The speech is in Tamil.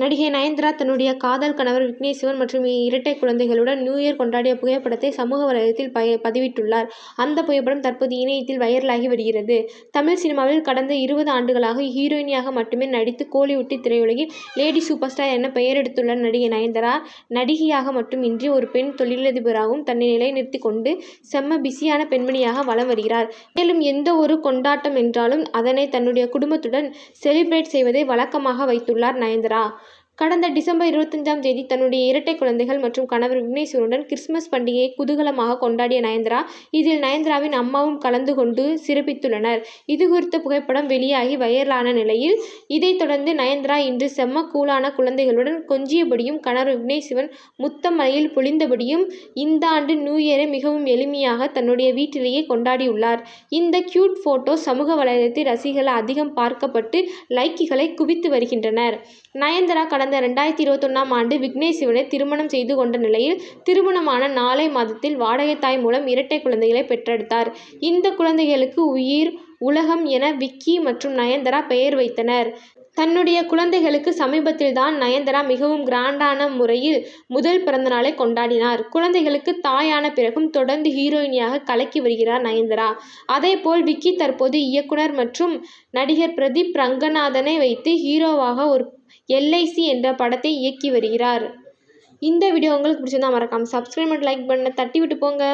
நடிகை நயன்தாரா தன்னுடைய காதல் கணவர் விக்னேஷ் சிவன் மற்றும் இரட்டை குழந்தைகளுடன் நியூ இயர் கொண்டாடிய புகைப்படத்தை சமூக வலைதளத்தில் பதிவிட்டுள்ளார். அந்த புகைப்படம் தற்போது இணையத்தில் வைரலாகி வருகிறது. தமிழ் சினிமாவில் கடந்த இருபது ஆண்டுகளாக ஹீரோயினியாக மட்டுமே நடித்து கோலிவுட்டி திரையுலகில் லேடி சூப்பர் ஸ்டார் என பெயர் எடுத்துள்ள நடிகை நயன்தாரா, நடிகையாக மட்டுமின்றி ஒரு பெண் தொழிலதிபராகவும் தன்னை நிலைநிறுத்தி கொண்டு செம்ம பிஸியான பெண்மணியாக வலம் வருகிறார். மேலும் எந்த ஒரு கொண்டாட்டம் என்றாலும் அதனை தன்னுடைய குடும்பத்துடன் செலிபிரேட் செய்வதை வழக்கமாக வைத்துள்ளார் நயன்தாரா. கடந்த டிசம்பர் இருபத்தஞ்சாம் தேதி தன்னுடைய இரட்டை குழந்தைகள் மற்றும் கணவர் விக்னேஸ்வருடன் கிறிஸ்துமஸ் பண்டிகையை குதூகலமாக கொண்டாடிய நயன்தரா இதில் நயன்தராவின் அம்மாவும் கலந்து கொண்டு சிறப்பித்துள்ளனர். இது குறித்த புகைப்படம் வெளியாகி வைரலான நிலையில், இதைத் தொடர்ந்து நயன்தரா இன்று செம்ம கூலான குழந்தைகளுடன் கொஞ்சியபடியும், கணவர் விக்னேஷ் முத்தமலையில் பொழிந்தபடியும் இந்த பொழிந்தபடியும் இந்தாண்டு நியூ இயரை மிகவும் எளிமையாக தன்னுடைய வீட்டிலேயே கொண்டாடியுள்ளார். இந்த கியூட் போட்டோ சமூக வலைதளத்தில் ரசிகர்கள் அதிகம் பார்க்கப்பட்டு லைக்குகளை குவித்து வருகின்றனர். நயன்தரா கடந்த இரண்டாயிரத்து இருபத்தொன்னாம் ஆண்டு விக்னேஷ் சிவனை திருமணம் செய்து கொண்ட நிலையில், திருமணமான நாலே மாதத்தில் வாடகை தாய் மூலம் இரட்டை குழந்தைகளை பெற்றெடுத்தார். இந்த குழந்தைகளுக்கு உயிர், உலகம் என விக்கி மற்றும் நயன்தாரா பெயர் வைத்தனர். தன்னுடைய குழந்தைகளுக்கு சமீபத்தில் தான் நயன்தாரா மிகவும் கிராண்டான முறையில் முதல் பிறந்தநாளை கொண்டாடினார். குழந்தைகளுக்கு தாயான பிறகும் தொடர்ந்து ஹீரோயினியாக கலக்கி வருகிறார் நயன்தாரா. அதேபோல் விக்கி தற்போது இயக்குனர் மற்றும் நடிகர் பிரதீப் ரங்கநாதனை வைத்து ஹீரோவாக ஒரு எல்ஐசி என்ற படத்தை இயக்கி வருகிறார். இந்த வீடியோ உங்களுக்கு பிடிச்சிருந்தா மறக்காமல் சப்ஸ்கிரைப் லைக் பண்ண தட்டி விட்டு போங்க.